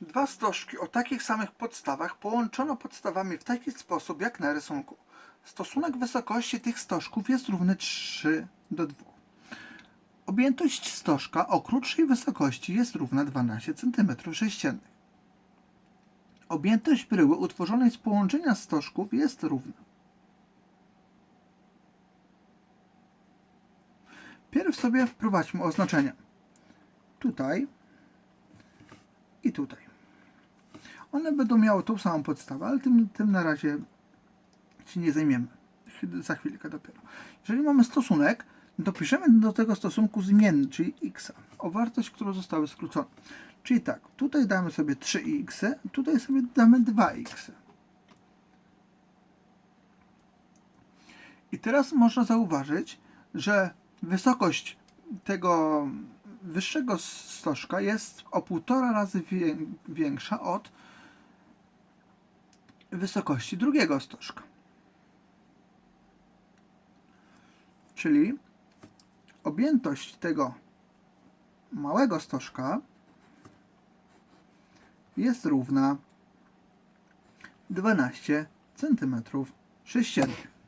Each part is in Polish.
Dwa stożki o takich samych podstawach połączono podstawami w taki sposób jak na rysunku. Stosunek wysokości tych stożków jest równy 3 do 2. Objętość stożka o krótszej wysokości jest równa 12 cm sześciennych. Objętość bryły utworzonej z połączenia stożków jest równa. Pierw sobie wprowadźmy oznaczenia. Tutaj i tutaj. One będą miały tą samą podstawę, ale tym, tym na razie się nie zajmiemy. Za chwilkę dopiero. Jeżeli mamy stosunek, to piszemy do tego stosunku zmienny, czyli x, o wartość, którą zostały skrócone. Czyli tak, tutaj damy sobie 3x, tutaj sobie damy 2x. I teraz można zauważyć, że wysokość tego wyższego stożka jest o półtora razy większa od wysokości drugiego stożka. Czyli objętość tego małego stożka jest równa 12 cm sześciennych.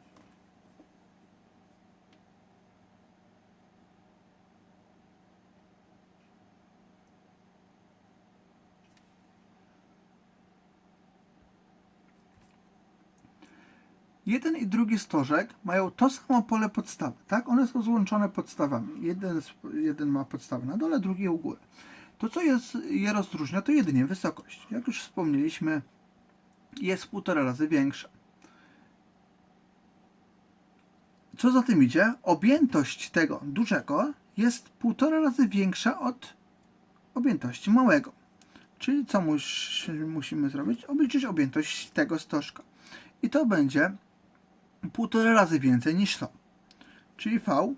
Jeden i drugi stożek mają to samo pole podstawy, tak? One są złączone podstawami. Jeden, jeden ma podstawę na dole, drugi u góry. To, co jest, je rozróżnia, to jedynie wysokość. Jak już wspomnieliśmy, jest półtora razy większa. Co za tym idzie? Objętość tego dużego jest półtora razy większa od objętości małego. Czyli co mus, musimy zrobić? Obliczyć objętość tego stożka. I to będzie półtora razy więcej niż to. Czyli V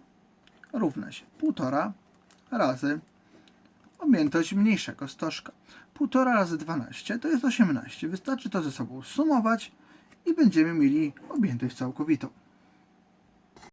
równa się półtora razy objętość mniejszego stożka. Półtora razy 12 to jest 18. Wystarczy to ze sobą sumować i będziemy mieli objętość całkowitą.